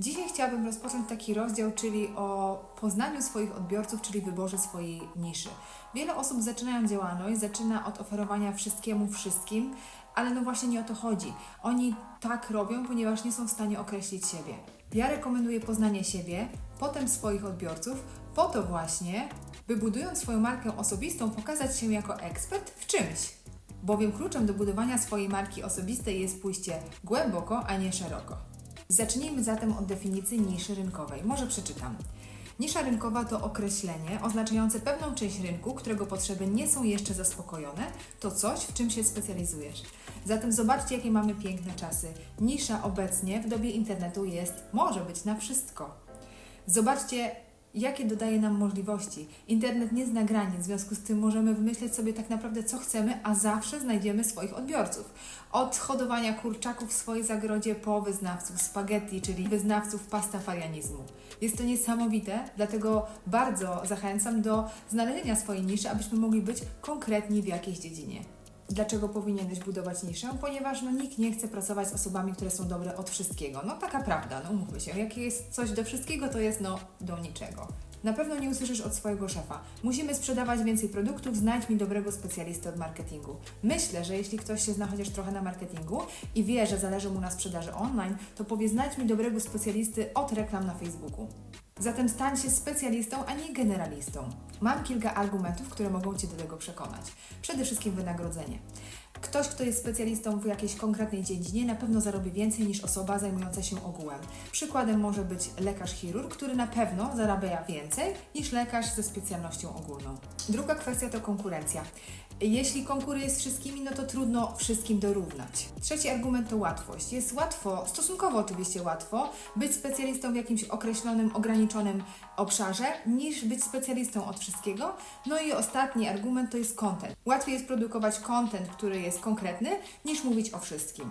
Dzisiaj chciałabym rozpocząć taki rozdział, czyli o poznaniu swoich odbiorców, czyli wyborze swojej niszy. Wiele osób zaczynają działalność, zaczyna od oferowania wszystkiemu wszystkim, ale no właśnie nie o to chodzi. Oni tak robią, ponieważ nie są w stanie określić siebie. Ja rekomenduję poznanie siebie, potem swoich odbiorców, po to właśnie, by budując swoją markę osobistą, pokazać się jako ekspert w czymś. Bowiem kluczem do budowania swojej marki osobistej jest pójście głęboko, a nie szeroko. Zacznijmy zatem od definicji niszy rynkowej. Może przeczytam. Nisza rynkowa to określenie oznaczające pewną część rynku, którego potrzeby nie są jeszcze zaspokojone, to coś, w czym się specjalizujesz. Zatem zobaczcie, jakie mamy piękne czasy. Nisza obecnie w dobie internetu jest, może być na wszystko. Zobaczcie, jakie dodaje nam możliwości. Internet nie zna granic, w związku z tym możemy wymyśleć sobie tak naprawdę co chcemy, a zawsze znajdziemy swoich odbiorców. Od hodowania kurczaków w swojej zagrodzie po wyznawców spaghetti, czyli wyznawców pastafarianizmu. Jest to niesamowite, dlatego bardzo zachęcam do znalezienia swojej niszy, abyśmy mogli być konkretni w jakiejś dziedzinie. Dlaczego powinieneś budować niszę? Ponieważ no, nikt nie chce pracować z osobami, które są dobre od wszystkiego. No taka prawda, no umówmy się. Jak jest coś do wszystkiego, to jest no do niczego. Na pewno nie usłyszysz od swojego szefa. Musimy sprzedawać więcej produktów, znajdź mi dobrego specjalisty od marketingu. Myślę, że jeśli ktoś się zna chociaż trochę na marketingu i wie, że zależy mu na sprzedaży online, to powie znajdź mi dobrego specjalisty od reklam na Facebooku. Zatem stań się specjalistą, a nie generalistą. Mam kilka argumentów, które mogą Cię do tego przekonać. Przede wszystkim wynagrodzenie. Ktoś, kto jest specjalistą w jakiejś konkretnej dziedzinie, na pewno zarobi więcej niż osoba zajmująca się ogółem. Przykładem może być lekarz-chirurg, który na pewno zarabia więcej niż lekarz ze specjalnością ogólną. Druga kwestia to konkurencja. Jeśli konkurujesz z wszystkimi, no to trudno wszystkim dorównać. Trzeci argument to łatwość. Jest łatwo, stosunkowo oczywiście łatwo, być specjalistą w jakimś określonym, ograniczonym obszarze, niż być specjalistą od wszystkiego. No i ostatni argument to jest content. Łatwiej jest produkować content, który jest konkretny, niż mówić o wszystkim.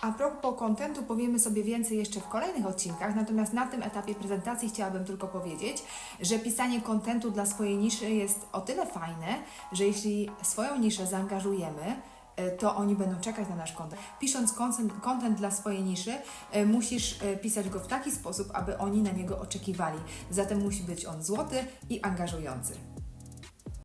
A propos kontentu powiemy sobie więcej jeszcze w kolejnych odcinkach, natomiast na tym etapie prezentacji chciałabym tylko powiedzieć, że pisanie kontentu dla swojej niszy jest o tyle fajne, że jeśli swoją niszę zaangażujemy, e, to oni będą czekać na nasz kontent. Pisząc content dla swojej niszy, e, musisz e, pisać go w taki sposób, aby oni na niego oczekiwali. Zatem musi być on złoty i angażujący.